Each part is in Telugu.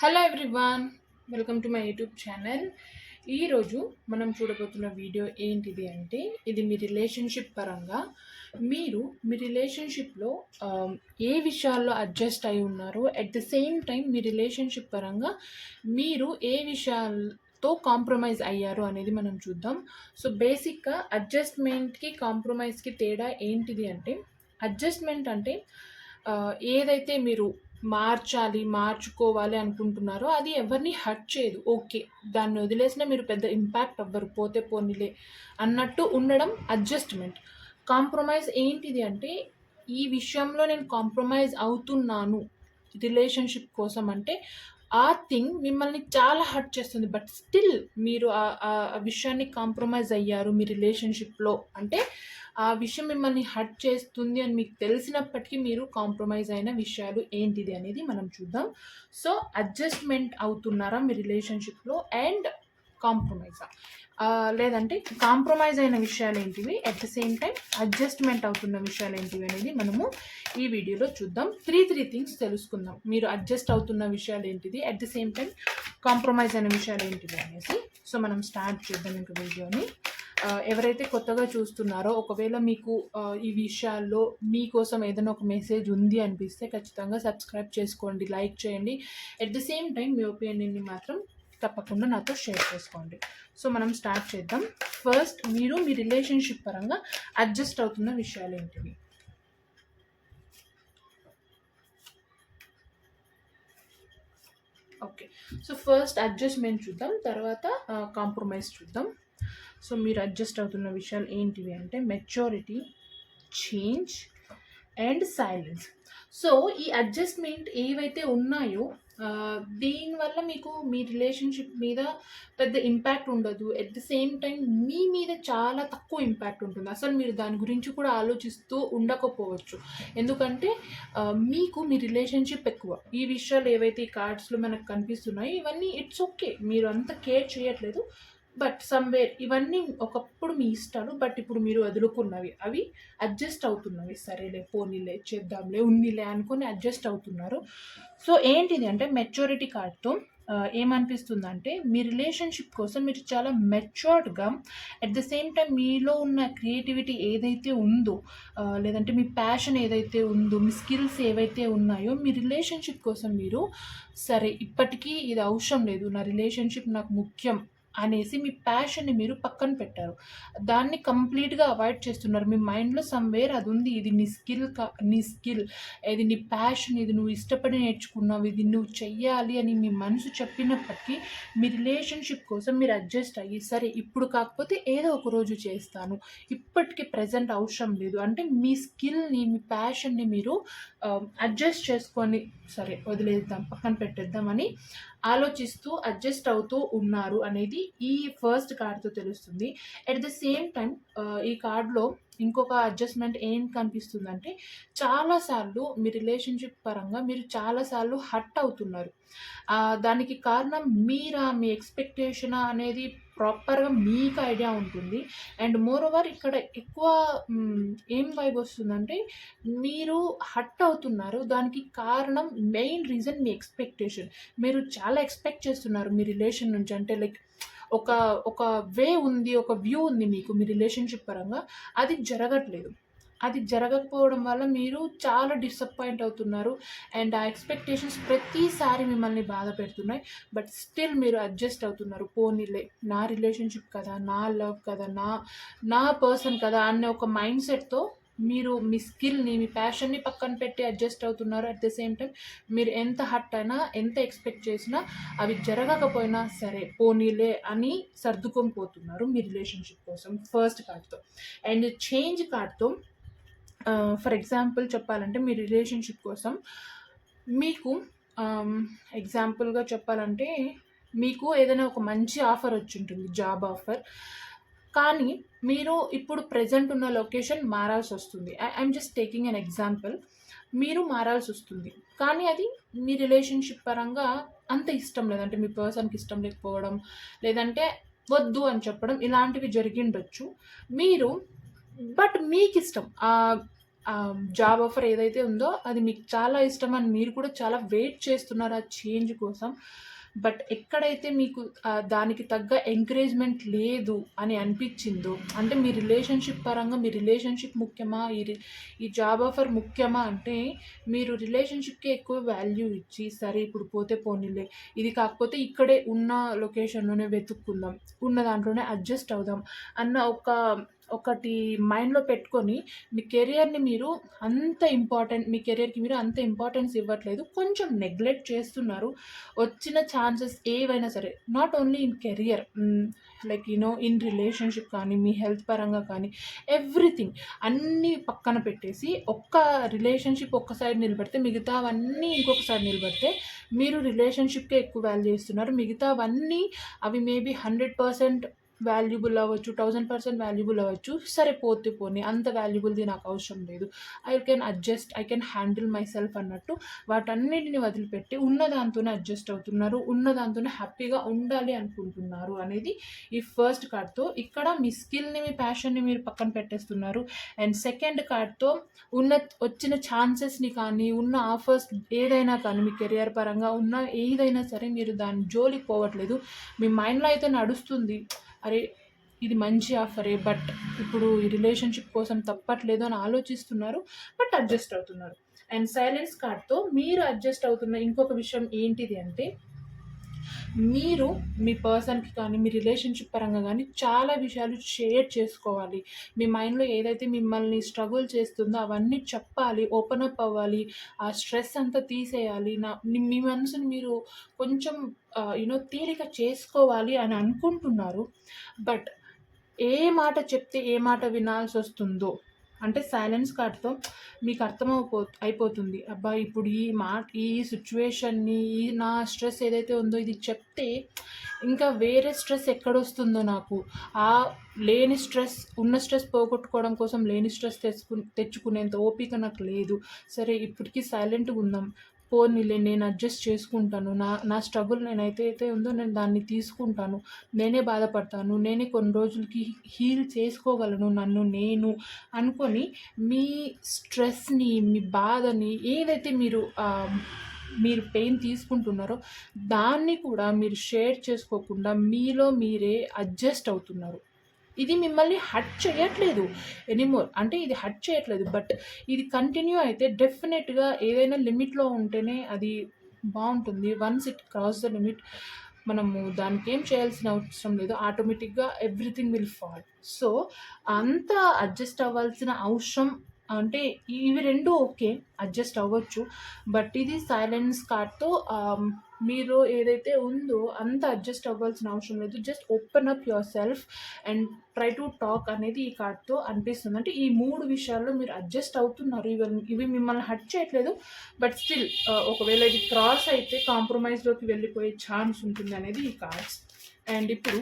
Hello everyone welcome to my YouTube channel ఈరోజు మనం చూడబోతున్న వీడియో ఏంటిది అంటే ఇది మీ రిలేషన్షిప్ పరంగా. మీరు మీ రిలేషన్షిప్లో ఏ విషయాల్లో అడ్జస్ట్ అయి ఉన్నారో అట్ ద సేమ్ టైం మీ రిలేషన్షిప్ పరంగా మీరు ఏ విషయాలతో కాంప్రమైజ్ అయ్యారు అనేది మనం చూద్దాం. సో బేసిక్గా అడ్జస్ట్మెంట్కి కాంప్రమైజ్కి తేడా ఏంటిది అంటే అడ్జస్ట్మెంట్ అంటే ఏదైతే మీరు మార్చాలి మార్చుకోవాలి అనుకుంటున్నారో అది ఎవరిని హర్ట్ చేయదు. ఓకే దాన్ని వదిలేసినా మీరు పెద్ద ఇంపాక్ట్ అవ్వరు. పోతే పోనీలే అన్నట్టు ఉండడం అడ్జస్ట్మెంట్ కాంప్రమైజ్ ఏంటిది అంటే ఈ విషయంలో నేను కాంప్రమైజ్ అవుతున్నాను రిలేషన్షిప్ కోసం అంటే ఆ థింగ్ మిమ్మల్ని చాలా హర్ట్ చేస్తుంది. బట్ స్టిల్ మీరు ఆ విషయాన్ని కాంప్రమైజ్ అయ్యారు మీ రిలేషన్షిప్లో అంటే ఆ విషయం మిమ్మల్ని హర్ట్ చేస్తుంది అని మీకు తెలిసినప్పటికీ మీరు కాంప్రమైజ్ అయిన విషయాలు ఏంటిది అనేది మనం చూద్దాం. సో అడ్జస్ట్మెంట్ అవుతున్నారా మీ రిలేషన్షిప్లో? అండ్ కాంప్రమైజా? లేదంటే కాంప్రమైజ్ అయిన విషయాలు ఏంటివి? At the same time adjustment అవుతున్న విషయాలు ఏంటివి అనేది మనము ఈ వీడియోలో చూద్దాం. త్రీ త్రీ థింగ్స్ తెలుసుకుందాం. మీరు అడ్జస్ట్ అవుతున్న విషయాలు ఏంటిది? At the same time compromise అయిన విషయాలు ఏంటివి అనేసి. సో మనం స్టార్ట్ చేద్దాం ఇంక వీడియోని. ఎవరైతే కొత్తగా చూస్తున్నారో ఒకవేళ మీకు ఈ విషయాల్లో మీకోసం ఏదైనా ఒక మెసేజ్ ఉంది అనిపిస్తే ఖచ్చితంగా సబ్స్క్రైబ్ చేసుకోండి లైక్ చేయండి. ఎట్ ద సేమ్ టైం మీ ఒపీనియన్ని మాత్రం తప్పకుండా నాతో షేర్ చేసుకోండి. సో మనం స్టార్ట్ చేద్దాం. ఫస్ట్ మీరు మీ రిలేషన్షిప్ పరంగా అడ్జస్ట్ అవుతున్న విషయాలు ఏంటివి? ఓకే సో ఫస్ట్ అడ్జస్ట్మెంట్ చూద్దాం తర్వాత కాంప్రమైజ్ చూద్దాం. సో మీరు అడ్జస్ట్ అవుతున్న విషయాలు ఏంటివి అంటే maturity change and silence. So ఈ అడ్జస్ట్మెంట్ ఏవైతే ఉన్నాయో దీనివల్ల మీకు మీ రిలేషన్షిప్ మీద పెద్ద ఇంపాక్ట్ ఉండదు. ఎట్ ద సేమ్ టైం మీ మీద చాలా తక్కువ ఇంపాక్ట్ ఉంటుంది. అసలు మీరు దాని గురించి కూడా ఆలోచిస్తూ ఉండకపోవచ్చు. ఎందుకంటే మీకు మీ రిలేషన్షిప్ ఎక్కువ. ఈ విషయాలు ఏవైతే ఈ కార్డ్స్లో మనకు కనిపిస్తున్నాయో ఇవన్నీ ఇట్స్ ఓకే మీరు అంత కేర్ చేయట్లేదు. బట్ సమ్వేర్ ఇవన్నీ ఒకప్పుడు మీ ఇష్టాలు బట్ ఇప్పుడు మీరు వదులుకున్నవి. అవి అడ్జస్ట్ అవుతున్నవి. సరేలే పోనీలే చేద్దాంలే ఉన్నిలే అనుకొని అడ్జస్ట్ అవుతున్నారు. సో ఏంటిది అంటే మెచ్యూరిటీ కార్డ్తో ఏమనిపిస్తుందంటే మీ రిలేషన్షిప్ కోసం మీరు చాలా మెచ్యూర్డ్గా అట్ ద సేమ్ టైం మీలో ఉన్న క్రియేటివిటీ ఏదైతే ఉందో లేదంటే మీ ప్యాషన్ ఏదైతే ఉందో మీ స్కిల్స్ ఏవైతే ఉన్నాయో మీ రిలేషన్షిప్ కోసం మీరు సరే ఇప్పటికీ ఇది అవసరం లేదు. నా రిలేషన్షిప్ నాకు ముఖ్యం. అనేసి మీ ప్యాషన్ని మీరు పక్కన పెట్టారు. దాన్ని కంప్లీట్గా అవాయిడ్ చేస్తున్నారు. మీ మైండ్లో సమ్వేర్ అది ఉంది. ఇది నీ స్కిల్ కా నీ స్కిల్ ఇది నీ ప్యాషన్ ఇది నువ్వు ఇష్టపడి నేర్చుకున్నావు. ఇది నువ్వు చెయ్యాలి అని మీ మనసు చెప్పినప్పటికీ మీ రిలేషన్షిప్ కోసం మీరు అడ్జస్ట్ అయ్యి సరే ఇప్పుడు కాకపోతే ఏదో ఒక రోజు చేస్తాను. ఇప్పటికి ప్రజెంట్ అవసరం లేదు. అంటే మీ స్కిల్ని మీ ప్యాషన్ని మీరు అడ్జస్ట్ చేసుకొని సరే వదిలేద్దాం పక్కన పెట్టేద్దామని ఆలోచిస్తూ అడ్జస్ట్ అవుతూ ఉన్నారు అనేది ఈ ఫస్ట్ కార్డ్తో తెలుస్తుంది. ఎట్ ద సేమ్ టైం ఈ కార్డ్లో ఇంకొక అడ్జస్ట్మెంట్ ఏం కనిపిస్తుందంటే చాలాసార్లు మీ రిలేషన్షిప్ పరంగా మీరు చాలాసార్లు హట్ అవుతున్నారు. దానికి కారణం మీరా మీ ఎక్స్పెక్టేషన్ అనేది ప్రాపర్గా మీకు ఐడియా ఉంటుంది. అండ్ మోర్ ఓవర్ ఇక్కడ ఎక్కువ ఏం వైబ్ వస్తుందంటే మీరు హట్ అవుతున్నారు. దానికి కారణం మెయిన్ రీజన్ మీ ఎక్స్పెక్టేషన్. మీరు చాలా ఎక్స్పెక్ట్ చేస్తున్నారు మీ రిలేషన్ నుంచి. అంటే లైక్ ఒక ఒక వే ఉంది ఒక వ్యూ ఉంది మీకు మీ రిలేషన్షిప్ పరంగా. అది జరగట్లేదు. అది జరగకపోవడం వల్ల మీరు చాలా డిసప్పాయింట్ అవుతున్నారు. అండ్ ఆ ఎక్స్పెక్టేషన్స్ ప్రతిసారి మిమ్మల్ని బాధ పెడుతున్నాయి. బట్ స్టిల్ మీరు అడ్జస్ట్ అవుతున్నారు. పోనీలే నా రిలేషన్షిప్ కదా నా లవ్ కదా నా నా పర్సన్ కదా అనే ఒక మైండ్ సెట్తో మీరు మీ స్కిల్ని మీ ప్యాషన్ని పక్కన పెట్టి అడ్జస్ట్ అవుతున్నారు. అట్ ద సేమ్ టైం మీరు ఎంత హట్ అయినా ఎంత ఎక్స్పెక్ట్ చేసినా అవి జరగకపోయినా సరే పోనీలే అని సర్దుకొని పోతున్నారు మీ రిలేషన్షిప్ కోసం. ఫస్ట్ కార్డ్తో అండ్ చేంజ్ కార్డ్తో ఫర్ ఎగ్జాంపుల్ చెప్పాలంటే మీ రిలేషన్షిప్ కోసం మీకు ఎగ్జాంపుల్గా చెప్పాలంటే మీకు ఏదైనా ఒక మంచి ఆఫర్ వచ్చి ఉంటుంది జాబ్ ఆఫర్ కానీ మీరు ఇప్పుడు ప్రజెంట్ ఉన్న లొకేషన్ మారాల్సి వస్తుంది. I'm just taking an example మీరు మారాల్సి వస్తుంది. కానీ అది మీ రిలేషన్షిప్ పరంగా అంత ఇష్టం లేదంటే మీ పర్సన్కి ఇష్టం లేకపోవడం లేదంటే వద్దు అని చెప్పడం ఇలాంటివి జరిగిండొచ్చు మీరు బట్ మీకు ఇష్టం జాబ్ ఆఫర్ ఏదైతే ఉందో అది మీకు చాలా ఇష్టం అని మీరు కూడా చాలా వెయిట్ చేస్తున్నారు ఆ చేంజ్ కోసం. బట్ ఎక్కడైతే మీకు దానికి తగ్గ ఎంకరేజ్మెంట్ లేదు అని అనిపించిందో అంటే మీ రిలేషన్షిప్ పరంగా మీ రిలేషన్షిప్ ముఖ్యమా? ఈ ఈ జాబ్ ఆఫర్ ముఖ్యమా? అంటే మీరు రిలేషన్షిప్కి ఎక్కువ వాల్యూ ఇచ్చి సరే ఇప్పుడు పోతే పోనీలే ఇది కాకపోతే ఇక్కడే ఉన్న లొకేషన్లోనే వెతుక్కుందాం ఉన్న దాంట్లోనే అడ్జస్ట్ అవుదాం అన్న ఒక ఒకటి మైండ్లో పెట్టుకొని మీ కెరియర్ని మీరు అంత ఇంపార్టెంట్ మీ కెరియర్కి మీరు అంత ఇంపార్టెన్స్ ఇవ్వట్లేదు కొంచెం నెగ్లెక్ట్ చేస్తున్నారు వచ్చిన ఛాన్సెస్ ఏవైనా సరే not only in career like you know in relationship కానీ మీ హెల్త్ పరంగా కానీ ఎవ్రీథింగ్ అన్నీ పక్కన పెట్టేసి ఒక్క రిలేషన్షిప్ ఒక్క సైడ్ నిలబడితే మిగతావన్నీ ఇంకొక సైడ్ నిలబడితే మీరు రిలేషన్షిప్కే ఎక్కువ వాల్యూ ఇస్తున్నారు మిగతావన్నీ అవి మేబీ హండ్రెడ్ పర్సెంట్ వాల్యుబుల్ అవ్వచ్చు థౌజండ్ పర్సెంట్ వాల్యుబుల్ అవ్వచ్చు. సరే పోతే పోనీ అంత వాల్యుబుల్ది నాకు అవసరం లేదు. I can adjust I can handle my self అన్నట్టు వాటన్నిటిని వదిలిపెట్టి ఉన్న దాంతోనే అడ్జస్ట్ అవుతున్నారు ఉన్న దాంతోనే హ్యాపీగా ఉండాలి అనుకుంటున్నారు అనేది ఈ ఫస్ట్ కార్డ్తో ఇక్కడ మీ స్కిల్ని మీ ప్యాషన్ని మీరు పక్కన పెట్టేస్తున్నారు. అండ్ సెకండ్ కార్డ్తో ఉన్న వచ్చిన ఛాన్సెస్ని కానీ ఉన్న ఆఫర్స్ ఏదైనా కానీ మీ కెరియర్ పరంగా ఉన్న ఏదైనా సరే మీరు దాని జోలికి పోవట్లేదు. మీ మైండ్లో అయితే నడుస్తుంది. అరే ఇది మంచి ఆఫరే బట్ ఇప్పుడు ఈ రిలేషన్షిప్ కోసం తప్పట్లేదు అని ఆలోచిస్తున్నారు బట్ అడ్జస్ట్ అవుతున్నారు. అండ్ సైలెన్స్ కార్డ్తో మీరు అడ్జస్ట్ అవుతున్న ఇంకొక విషయం ఏంటిది అంటే మీరు మీ పర్సన్కి కానీ మీ రిలేషన్షిప్ పరంగా కానీ చాలా విషయాలు షేర్ చేసుకోవాలి. మీ మైండ్లో ఏదైతే మిమ్మల్ని స్ట్రగుల్ చేస్తుందో అవన్నీ చెప్పాలి ఓపెన్ అప్ అవ్వాలి ఆ స్ట్రెస్ అంతా తీసేయాలి. నా మీ మనసుని మీరు కొంచెం యూనో తేలిక చేసుకోవాలి అని అనుకుంటున్నారు. బట్ ఏ మాట చెప్తే ఏ మాట వినాల్సి వస్తుందో అంటే సైలెన్స్ కార్డ్తో మీకు అర్థమైపో అయిపోతుంది. అబ్బా ఇప్పుడు ఈ మాట ఈ సిచ్యువేషన్ని ఈ నా స్ట్రెస్ ఏదైతే ఉందో ఇది చెప్తే ఇంకా వేరే స్ట్రెస్ ఎక్కడొస్తుందో నాకు. ఆ లేని స్ట్రెస్ ఉన్న స్ట్రెస్ పోగొట్టుకోవడం కోసం లేని స్ట్రెస్ తెచ్చుకు తెచ్చుకునేంత ఓపిక నాకు లేదు. సరే ఇప్పటికీ సైలెంట్గా ఉందాం పోనీలే నేను అడ్జస్ట్ చేసుకుంటాను. నా నా స్ట్రగుల్ నేనైతే అయితే ఉందో నేను దాన్ని తీసుకుంటాను. నేనే బాధపడతాను. నేనే కొన్ని రోజులకి హీల్ చేసుకోగలను నన్ను నేను అనుకొని మీ స్ట్రెస్ని మీ బాధని ఏదైతే మీరు మీరు పెయిన్ తీసుకుంటున్నారో దాన్ని కూడా మీరు షేర్ చేసుకోకుండా మీలో మీరే అడ్జస్ట్ అవుతున్నారు. ఇది మిమ్మల్ని హట్ చేయట్లేదు ఎనీమోర్ అంటే ఇది హట్ చేయట్లేదు. బట్ ఇది కంటిన్యూ అయితే డెఫినెట్గా ఏదైనా లిమిట్లో ఉంటేనే అది బాగుంటుంది. Once it cross the limit మనము దానికి ఏం చేయాల్సిన అవసరం లేదు. ఆటోమేటిక్గా ఎవ్రీథింగ్ విల్ ఫాల్ సో అంత అడ్జస్ట్ అవ్వాల్సిన అవసరం అంటే ఇవి రెండు ఓకే అడ్జస్ట్ అవ్వచ్చు. బట్ ఇది సైలెన్స్ కార్డ్తో మీరు ఏదైతే ఉందో అంత అడ్జస్ట్ అవ్వాల్సిన అవసరం లేదు. Just open up yourself and try to talk అనేది ఈ కార్డ్తో అనిపిస్తుంది. అంటే ఈ మూడు విషయాల్లో మీరు అడ్జస్ట్ అవుతున్నారు. ఇవి ఇవి మిమ్మల్ని హట్ చేయట్లేదు బట్ స్టిల్ ఒకవేళ ఇది క్రాస్ అయితే కాంప్రమైజ్లోకి వెళ్ళిపోయే ఛాన్స్ ఉంటుంది అనేది ఈ కార్డ్స్. అండ్ ఇప్పుడు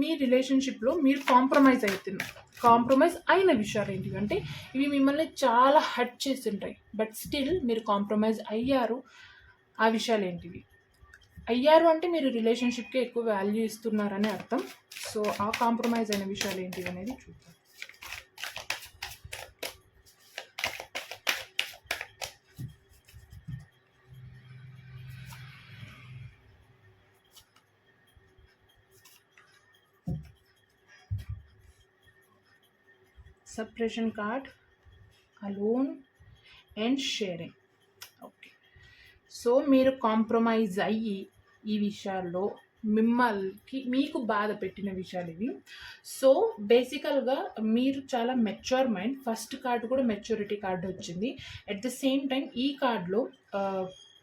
మీ రిలేషన్షిప్లో మీరు కాంప్రమైజ్ అవుతున్నారు. కాంప్రమైజ్ అయిన విషయాలు ఏంటివి అంటే ఇవి మిమ్మల్ని చాలా హర్ట్ చేస్తుంటాయి. బట్ స్టిల్ మీరు కాంప్రమైజ్ అయ్యారు. ఆ విషయాలు ఏంటివి? అయ్యారు అంటే మీరు రిలేషన్షిప్కే ఎక్కువ వాల్యూ ఇస్తున్నారని అర్థం. సో ఆ కాంప్రమైజ్ అయిన విషయాలు ఏంటివి అనేది చూద్దాం. Separation card alone and sharing. Okay. So మీరు కాంప్రమైజ్ అయ్యి ఈ విషయాల్లో మిమ్మల్కి మీకు బాధ పెట్టిన విషయాలు ఇవి. సో బేసికల్గా మీరు చాలా మెచ్యూర్ మైండ్ ఫస్ట్ కార్డు కూడా మెచ్యూరిటీ కార్డు వచ్చింది. అట్ ద సేమ్ టైం ఈ కార్డులో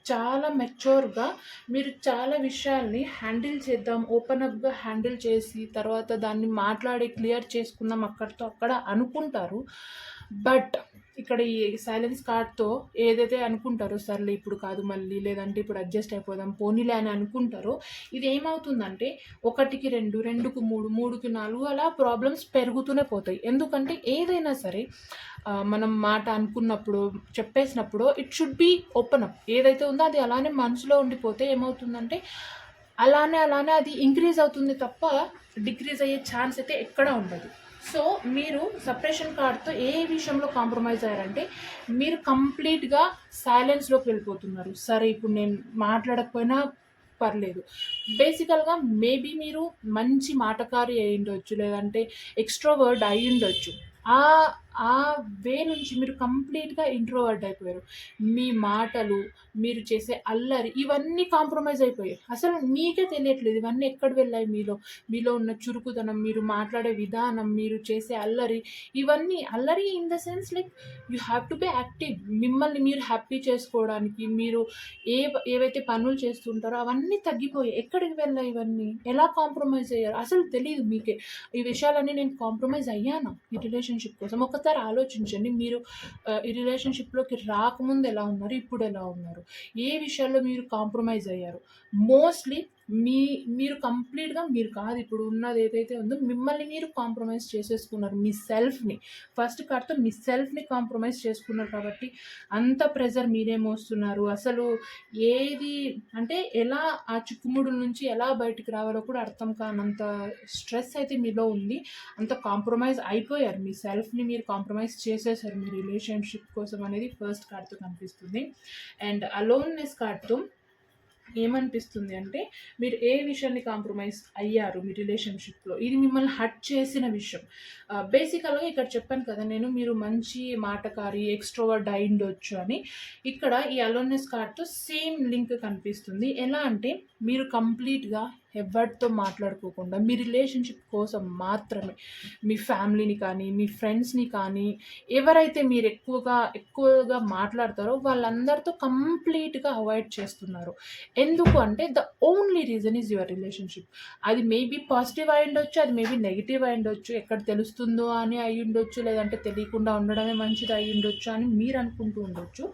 చాలా మెచ్యూర్గా మీరు చాలా విషయాల్ని హ్యాండిల్ చేద్దాం ఓపెన్ అప్గా హ్యాండిల్ చేసి తర్వాత దాన్ని మాట్లాడి క్లియర్ చేసుకుందాం అక్కడితో అక్కడ అనుకుంటారు. బట్ ఇక్కడ ఈ సైలెన్స్ కార్డ్తో ఏదైతే అనుకుంటారో సర్లే ఇప్పుడు కాదు మళ్ళీ లేదంటే ఇప్పుడు అడ్జస్ట్ అయిపోదాం పోనీలే అని అనుకుంటారో ఇది ఏమవుతుందంటే ఒకటికి రెండు రెండుకు మూడు మూడుకి నాలుగు అలా ప్రాబ్లమ్స్ పెరుగుతూనే పోతాయి. ఎందుకంటే ఏదైనా సరే మనం మాట అనుకున్నప్పుడు చెప్పేసినప్పుడు it should be open up ఏదైతే ఉందో అది అలానే మనసులో ఉండిపోతే ఏమవుతుందంటే అలానే అలానే అది ఇంక్రీజ్ అవుతుంది తప్ప డిక్రీజ్ అయ్యే ఛాన్స్ అయితే ఎక్కడా ఉండదు. సో మీరు సపరేషన్ కార్డ్తో ఏ విషయంలో కాంప్రమైజ్ అయ్యారంటే మీరు కంప్లీట్గా సైలెన్స్లోకి వెళ్ళిపోతున్నారు. సరే ఇప్పుడు నేను మాట్లాడకపోయినా పర్లేదు. బేసికల్గా మేబీ మీరు మంచి మాటకారి అయి ఉండొచ్చు లేదంటే ఎక్స్ట్రోవర్డ్ అయి ఉండొచ్చు ఆ ఆ వే నుంచి మీరు కంప్లీట్గా ఇంట్రోవర్డ్ అయిపోయారు. మీ మాటలు మీరు చేసే అల్లరి ఇవన్నీ కాంప్రమైజ్ అయిపోయాయి. అసలు మీకే తెలియట్లేదు ఇవన్నీ ఎక్కడ వెళ్ళాయి మీలో? మీలో ఉన్న చురుకుదనం మీరు మాట్లాడే విధానం మీరు చేసే అల్లరి ఇవన్నీ అల్లరి in the sense like you have to be active. మిమ్మల్ని మీరు హ్యాపీ చేసుకోవడానికి మీరు ఏ ఏవైతే పనులు చేస్తుంటారో అవన్నీ తగ్గిపోయాయి. ఎక్కడికి వెళ్ళాయి ఇవన్నీ? ఎలా కాంప్రమైజ్ అయ్యారు? అసలు తెలియదు మీకే. ఈ విషయాలన్నీ నేను కాంప్రమైజ్ అయ్యాను? ఈ రిలేషన్షిప్ కోసం ఒక ఒకసారి ఆలోచించండి. మీరు ఈ రిలేషన్షిప్లోకి రాకముందు ఎలా ఉన్నారు? ఇప్పుడు ఎలా ఉన్నారు? ఏ విషయాల్లో మీరు కాంప్రమైజ్ అయ్యారు? మోస్ట్లీ మీ మీరు కంప్లీట్గా మీరు కాదు ఇప్పుడు ఉన్నది ఏదైతే ఉందో మిమ్మల్ని మీరు కాంప్రమైజ్ చేసేసుకున్నారు మీ సెల్ఫ్ని. ఫస్ట్ కార్డ్తో మీ సెల్ఫ్ని కాంప్రమైజ్ చేసుకున్నారు కాబట్టి అంత ప్రెజర్ మీరే మోస్తున్నారు. అసలు ఏది అంటే ఎలా ఆ చిక్కుముడుల నుంచి ఎలా బయటికి రావాలో కూడా అర్థం కానంత స్ట్రెస్ అయితే మీలో ఉంది. అంత కాంప్రమైజ్ అయిపోయారు. మీ సెల్ఫ్ని మీరు కాంప్రమైజ్ చేసేసారు. మీ రిలేషన్షిప్ కోసం అనేది ఫస్ట్ కార్డ్తో కనిపిస్తుంది. అండ్ అలోన్నెస్ కార్డ్తో ఏమనిపిస్తుంది అంటే మీరు ఏ విషయాన్ని కాంప్రమైజ్ అయ్యారు మీ రిలేషన్షిప్లో ఇది మిమ్మల్ని హట్ చేసిన విషయం. Uh, బేసికల్గా ఇక్కడ చెప్పాను కదా నేను మీరు మంచి మాటకారి ఎక్స్ట్రోవర్డ్ అయి అని. ఇక్కడ ఈ అలోనెస్ కార్డ్తో సేమ్ లింక్ కనిపిస్తుంది. ఎలా అంటే మీరు కంప్లీట్గా ఎవరితో మాట్లాడుకోకుండా మీ రిలేషన్షిప్ కోసం మాత్రమే మీ ఫ్యామిలీని కానీ మీ ఫ్రెండ్స్ని కానీ ఎవరైతే మీరు ఎక్కువగా ఎక్కువగా మాట్లాడతారో వాళ్ళందరితో కంప్లీట్గా అవాయిడ్ చేస్తున్నారు. ఎందుకు అంటే the only reason is your relationship అది మేబీ పాజిటివ్ అయి ఉండొచ్చు అది మేబీ నెగిటివ్ అయి ఉండొచ్చు. ఎక్కడ తెలుస్తుందో అని అయి ఉండొచ్చు లేదంటే తెలియకుండా ఉండడమే మంచిది అయి ఉండొచ్చు అని మీరు అనుకుంటూ ఉండొచ్చు.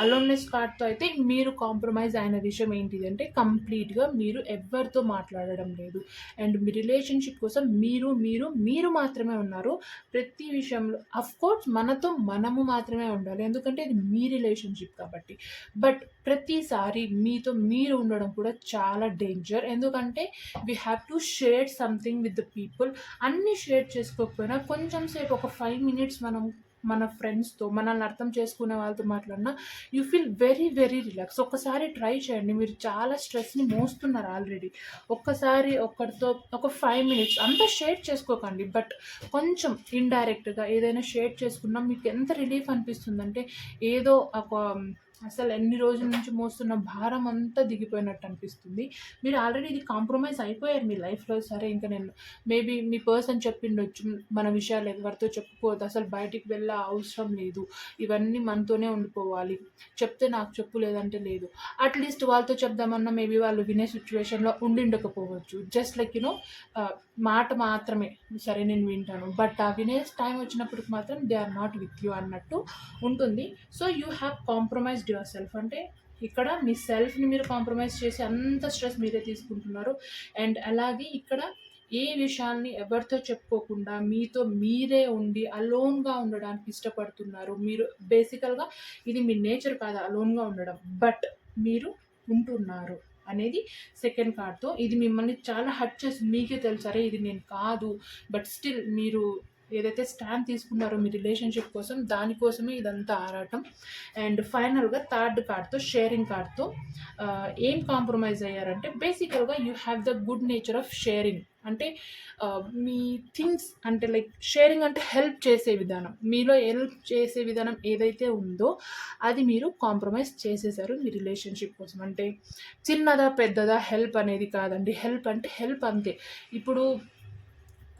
అలోన్నెస్ కార్డ్తో అయితే మీరు కాంప్రమైజ్ అయిన విషయం ఏంటిది అంటే కంప్లీట్గా మీరు ఎవరితో మాట్లాడడం లేదు. అండ్ మీ రిలేషన్షిప్ కోసం మీరు మీరు మీరు మాత్రమే ఉన్నారు. ప్రతి విషయంలో అఫ్ కోర్స్ మనతో మనము మాత్రమే ఉండాలి. ఎందుకంటే ఇది మీ రిలేషన్షిప్ కాబట్టి. బట్ ప్రతిసారి మీతో మీరు ఉండడం కూడా చాలా డేంజర్ ఎందుకంటే we have to share something with the people అన్నీ షేర్ చేసుకోకపోయినా కొంచెం సేపు ఒక ఫైవ్ మినిట్స్ మనం మన ఫ్రెండ్స్తో మనల్ని అర్థం చేసుకునే వాళ్ళతో మాట్లాడినా you feel very very relax ఒక్కసారి ట్రై చేయండి. మీరు చాలా స్ట్రెస్ని మోస్తున్నారు ఆల్రెడీ ఒక్కసారి ఒక్కరితో ఒక ఫైవ్ మినిట్స్ అంతా షేర్ చేసుకోకండి. బట్ కొంచెం ఇండైరెక్ట్గా ఏదైనా షేర్ చేసుకున్నా మీకు ఎంత రిలీఫ్ అనిపిస్తుందంటే ఏదో ఒక అసలు ఎన్ని రోజుల నుంచి మోస్తున్న భారం అంతా దిగిపోయినట్టు అనిపిస్తుంది. మీరు ఆల్రెడీ ఇది కాంప్రమైజ్ అయిపోయారు మీ లైఫ్లో. సరే ఇంకా నేను మేబీ మీ పర్సన్ చెప్పిండొచ్చు మన విషయాలు ఎవరితో చెప్పుకోవద్దు. అసలు బయటికి వెళ్ళే అవసరం లేదు. ఇవన్నీ మనతోనే ఉండిపోవాలి. చెప్తే నాకు చెప్పు లేదంటే లేదు. అట్లీస్ట్ వాళ్ళతో చెప్దామన్నా మేబీ వాళ్ళు వినే సిచ్యువేషన్లో ఉండిండకపోవచ్చు. జస్ట్ లైక్ యూనో మాట మాత్రమే. సరే నేను వింటాను. బట్ ఆ వినే టైం వచ్చినప్పటికి మాత్రం they are not with you అన్నట్టు ఉంటుంది. So you have compromised yourself అంటే ఇక్కడ మీ సెల్ఫ్ని మీరు కాంప్రమైజ్ చేసి అంత స్ట్రెస్ మీరే తీసుకుంటున్నారు. అండ్ అలాగే ఇక్కడ ఏ విషయాల్ని ఎవరితో చెప్పుకోకుండా మీతో మీరే ఉండి అలోన్గా ఉండడానికి ఇష్టపడుతున్నారు. మీరు బేసికల్గా ఇది మీ నేచర్ కాదు అలోన్గా ఉండడం. బట్ మీరు ఉంటున్నారు అనేది సెకండ్ కార్డ్తో ఇది మిమ్మల్ని చాలా హట్ చేసి మీకే తెలుసు అరే ఇది నేను కాదు. బట్ స్టిల్ మీరు ఏదైతే స్టాండ్ తీసుకున్నారో మీ రిలేషన్షిప్ కోసం దానికోసమే ఇదంతా ఆరాటం. అండ్ ఫైనల్గా థర్డ్ కార్డ్తో షేరింగ్ కార్డ్తో ఏం కాంప్రమైజ్ అయ్యారంటే బేసికల్గా you have the good nature of sharing. అంటే మీ థింగ్స్ అంటే లైక్ షేరింగ్ అంటే హెల్ప్ చేసే విధానం. మీలో హెల్ప్ చేసే విధానం ఏదైతే ఉందో అది మీరు కాంప్రమైజ్ చేసేసారు మీ రిలేషన్షిప్ కోసం. అంటే చిన్నదా పెద్దదా హెల్ప్ అనేది కాదండి. హెల్ప్ అంటే హెల్ప్ అంతే. ఇప్పుడు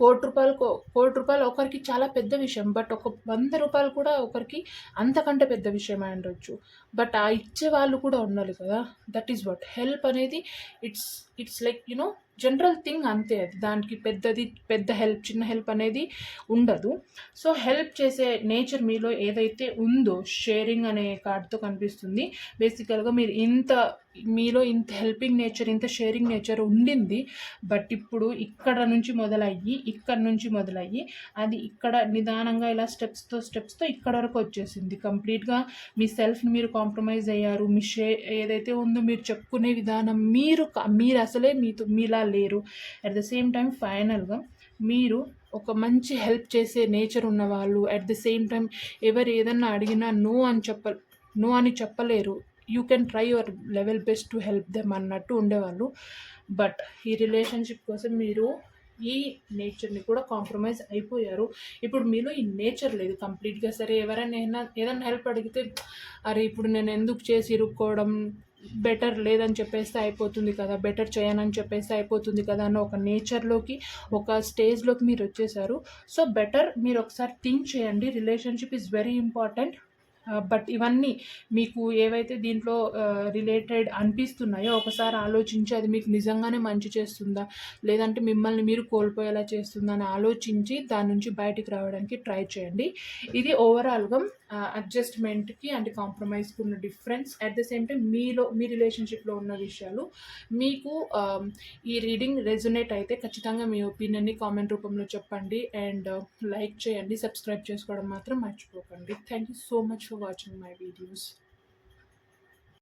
కోటి రూపాయలు కోటి రూపాయలు ఒకరికి చాలా పెద్ద విషయం బట్ ఒక వంద రూపాయలు కూడా ఒకరికి అంతకంటే పెద్ద విషయం అయి ఉండొచ్చు బట్ ఆ ఇచ్చే వాళ్ళు కూడా ఉండాలి కదా. దట్ ఈస్ వాట్ హెల్ప్ అనేది it's it's like you know general thing అంతే అది. దానికి పెద్దది పెద్ద హెల్ప్ చిన్న హెల్ప్ అనేది ఉండదు. సో హెల్ప్ చేసే నేచర్ మీలో ఏదైతే ఉందో షేరింగ్ అనే కార్డ్తో కనిపిస్తుంది. బేసికల్గా మీరు ఇంత మీలో ఇంత హెల్పింగ్ నేచర్ ఇంత షేరింగ్ నేచర్ ఉండింది బట్ ఇప్పుడు ఇక్కడ నుంచి మొదలయ్యి ఇక్కడ నుంచి మొదలయ్యి అది ఇక్కడ నిదానంగా ఇలా స్టెప్స్తో స్టెప్స్తో ఇక్కడ వరకు వచ్చేసింది. కంప్లీట్గా మీ సెల్ఫ్ని మీరు కాంప్రమైజ్ అయ్యారు. మీ షే ఏదైతే ఉందో మీరు చెప్పుకునే విధానం మీరు మీరు అసలే మీతో మీలా లేరు. అట్ ద సేమ్ టైం ఫైనల్గా మీరు ఒక మంచి హెల్ప్ చేసే నేచర్ ఉన్నవాళ్ళు. అట్ ద సేమ్ టైం ఎవరు ఏదన్నా అడిగినా నో అని చెప్ప నో అని చెప్పలేరు. You can try your level best to help them అన్నట్టు ఉండేవాళ్ళు. బట్ ఈ రిలేషన్షిప్ కోసం మీరు ఈ నేచర్ని కూడా కాంప్రమైజ్ అయిపోయారు. ఇప్పుడు మీలో ఈ నేచర్ లేదు కంప్లీట్గా. సరే ఎవరైనా ఏదైనా హెల్ప్ అడిగితే అరే ఇప్పుడు నేను ఎందుకు చేసి ఇరుక్కోవడం బెటర్ లేదని చెప్పేస్తే అయిపోతుంది కదా బెటర్ చేయనని చెప్పేస్తే అయిపోతుంది కదా అన్న ఒక నేచర్లోకి ఒక స్టేజ్లోకి మీరు వచ్చేసారు. సో బెటర్ మీరు ఒకసారి థింక్ చేయండి. Relationship is very important. But ఇవన్నీ మీకు ఏవైతే దీంట్లో రిలేటెడ్ అనిపిస్తున్నాయో ఒకసారి ఆలోచించి అది మీకు నిజంగానే మంచి చేస్తుందా? లేదంటే మిమ్మల్ని మీరు కోల్పోయేలా చేస్తుందా అని ఆలోచించి దాని నుంచి బయటికి రావడానికి ట్రై చేయండి. ఇది ఓవరాల్గా అడ్జస్ట్మెంట్కి అండ్ కాంప్రమైజ్కి ఉన్న difference. At the same time మీలో మీ రిలేషన్షిప్లో ఉన్న విషయాలు మీకు ఈ రీడింగ్ రెజొనేట్ అయితే ఖచ్చితంగా మీ ఒపీనియన్ని కామెంట్ రూపంలో చెప్పండి. అండ్ లైక్ చేయండి సబ్స్క్రైబ్ చేసుకోవడం మాత్రం మర్చిపోకండి. Thank you so much for watching my videos.